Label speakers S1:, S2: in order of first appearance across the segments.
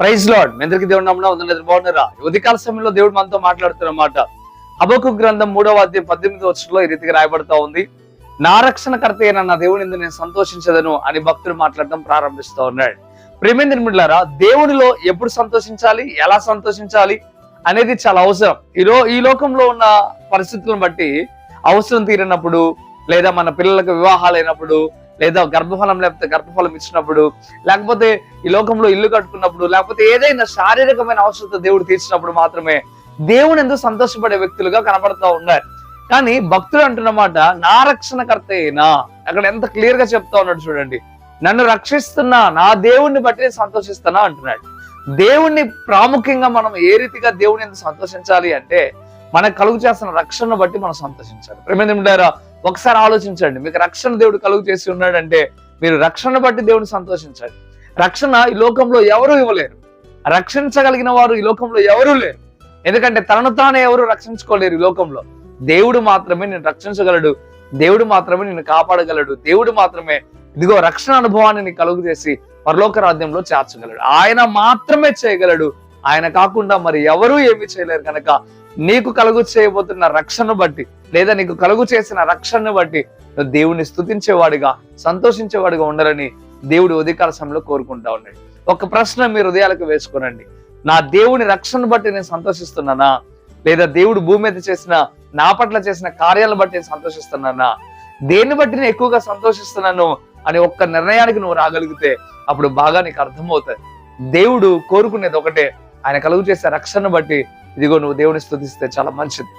S1: Praise lord మీ అందరికి దేవుడు నమ్మడం వందలేదు బాగున్నారా? ఉదయకాల సమయంలో దేవుడు మనతో మాట్లాడుతున్నమాట. అబకు గ్రంథం మూడవ అధ్యాయం పద్దెనిమిది వచ్చంలో ఈ రీతిగా రాయబడతా ఉంది. నా రక్షణకర్త అయిన నా దేవుని నేను సంతోషించదను అని భక్తులు మాట్లాడడం ప్రారంభిస్తూ ఉన్నాడు. ప్రేమేంద్ర మిడ్లారా దేవునిలో ఎప్పుడు సంతోషించాలి? ఎలా సంతోషించాలి? అనేది చాలా అవసరం. ఈరో ఈ లోకంలో ఉన్న పరిస్థితులను బట్టి అవసరం తీరినప్పుడు లేదా మన పిల్లలకు వివాహాలు అయినప్పుడు లేదా గర్భఫలం లేకపోతే గర్భఫలం ఇచ్చినప్పుడు లేకపోతే ఈ లోకంలో ఇల్లు కట్టుకున్నప్పుడు లేకపోతే ఏదైనా శారీరకమైన అవసరత దేవుడు తీర్చినప్పుడు మాత్రమే దేవుని ఎందుకు సంతోషపడే వ్యక్తులుగా కనబడతా ఉన్నారు. కానీ భక్తులు అంటున్నమాట నా రక్షణకర్త అయినా. అక్కడ ఎంత క్లియర్గా చెప్తా ఉన్నాడు చూడండి. నన్ను రక్షిస్తున్నా నా దేవుణ్ణి బట్టి సంతోషిస్తున్నా అంటున్నాడు. దేవుణ్ణి ప్రాముఖ్యంగా మనం ఏ రీతిగా దేవుని ఎందుకు సంతోషించాలి అంటే మనకు కలుగు చేస్తున్న రక్షణను బట్టి మనం సంతోషించాలి. ప్రేమేంద్ర ఒకసారి ఆలోచించండి. మీకు రక్షణ దేవుడు కలుగు చేసి ఉన్నాడంటే మీరు రక్షణ బట్టి దేవుని సంతోషించండి. రక్షణ ఈ లోకంలో ఎవరు ఇవ్వలేరు. రక్షించగలిగిన వారు ఈ లోకంలో ఎవరూ లేరు. ఎందుకంటే తనను తానే ఎవరు రక్షించుకోలేరు ఈ లోకంలో. దేవుడు మాత్రమే నేను రక్షించగలడు. దేవుడు మాత్రమే నిన్ను కాపాడగలడు. దేవుడు మాత్రమే ఇదిగో రక్షణ అనుభవాన్ని నీకు కలుగు చేసి పరలోక రాజ్యంలో చేర్చగలడు. ఆయన మాత్రమే చేయగలడు. ఆయన కాకుండా మరి ఎవరూ ఏమీ చేయలేరు. కనుక నీకు కలుగు చేయబోతున్న రక్షణ బట్టి లేదా నీకు కలుగు చేసిన రక్షణను బట్టి నువ్వు దేవుని స్థుతించేవాడిగా సంతోషించేవాడిగా ఉండాలని దేవుడు ఉదయకాల సమయంలో కోరుకుంటా ఉన్నాడు. ఒక ప్రశ్న మీరు హృదయాలకు వేసుకోనండి. నా దేవుని రక్షణ బట్టి నేను సంతోషిస్తున్నానా? లేదా దేవుడు భూమి మీద చేసిన నా పట్ల చేసిన కార్యాలను బట్టి నేను సంతోషిస్తున్నానా? దేన్ని బట్టి నేను ఎక్కువగా సంతోషిస్తున్నాను అని ఒక్క నిర్ణయానికి నువ్వు రాగలిగితే అప్పుడు బాగా నీకు అర్థమవుతుంది దేవుడు కోరుకునేది ఒకటే ఆయన కలుగు చేసే రక్షణ బట్టి ఇదిగో నువ్వు దేవుని స్తుతిస్తే చాలా మంచిది.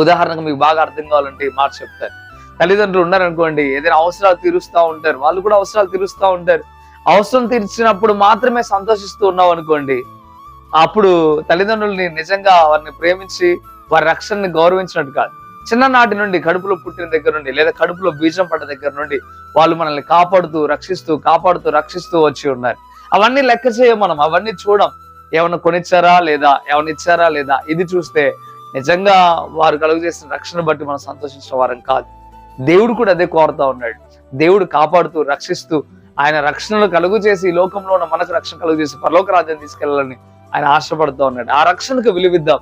S1: ఉదాహరణకు మీకు బాగా అర్థం కావాలంటే ఈ మాట చెప్తారు. తల్లిదండ్రులు ఉన్నారనుకోండి ఏదైనా అవసరాలు తీరుస్తూ ఉంటారు. వాళ్ళు కూడా అవసరాలు తీరుస్తూ ఉంటారు. అవసరం తీర్చినప్పుడు మాత్రమే సంతోషిస్తూ ఉన్నావు అనుకోండి అప్పుడు తల్లిదండ్రుల్ని నిజంగా వారిని ప్రేమించి వారి రక్షణని గౌరవించినట్టు కాదు. చిన్ననాటి నుండి కడుపులో పుట్టిన దగ్గర నుండి లేదా కడుపులో బీజం పడ్డ దగ్గర నుండి వాళ్ళు మనల్ని కాపాడుతూ రక్షిస్తూ కాపాడుతూ రక్షిస్తూ వచ్చి ఉన్నారు. అవన్నీ లెక్క చేయం మనం అవన్నీ చూడం. ఏమన్నా కొనిచ్చారా లేదా ఏమన్నా ఇచ్చారా లేదా ఇది చూస్తే నిజంగా వారు కలుగు చేసిన రక్షణ బట్టి మనం సంతోషించిన వారం కాదు. దేవుడు కూడా అదే కోరుతా ఉన్నాడు. దేవుడు కాపాడుతూ రక్షిస్తూ ఆయన రక్షణను కలుగు చేసి ఈ లోకంలో ఉన్న మనకు రక్షణ కలుగు చేసి పరలోక రాజ్యం తీసుకెళ్ళాలని ఆయన ఆశపడుతూ ఉన్నాడు. ఆ రక్షణకు విలువిద్దాం.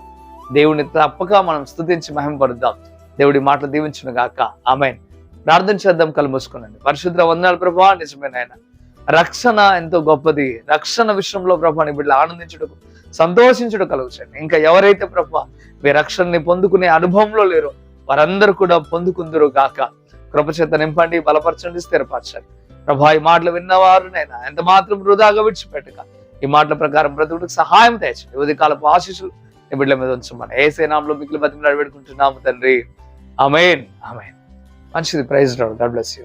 S1: దేవుడిని తప్పక మనం స్తుతించి మహింపడుద్దాం. దేవుడి మాటలు దీవించును గాక. ఆమె ప్రార్థన చేద్దాం కలు పరిశుద్ధ పరిశుద్ర వందనాలు ప్రభా నిజమేనాయన ఆయన రక్షణ ఎంతో గొప్పది. రక్షణ విషయంలో ప్రభా నీ బిడ్డలు ఆనందించడం సంతోషించడం కలుగుచండి ఇంకా ఎవరైతే ప్రభు మీ రక్షణని పొందుకునే అనుభవంలో లేరో వారందరూ కూడా పొందుకుందరు గాక. కృపచేత నింపండి బలపరచండి స్థిరపరచండి. ప్రభా ఈ మాటలు విన్నవారునైనా ఎంత మాత్రం వృధాగా విడిచిపెట్టక ఈ మాటల ప్రకారం బ్రతుకుడికి సహాయం తెచ్చండి ఉదయకాలపు ఆశీస్సులు నీ బిడ్డల మీద ఉంచమని ఏ సేనాంలో మిగిలిన బతిమలాడు పెట్టుకుంటున్నాము తండ్రి. అమేన్ అమేన్ మంచిది ప్రైజ్ రావు గాడ్ బ్లెస్ యూ.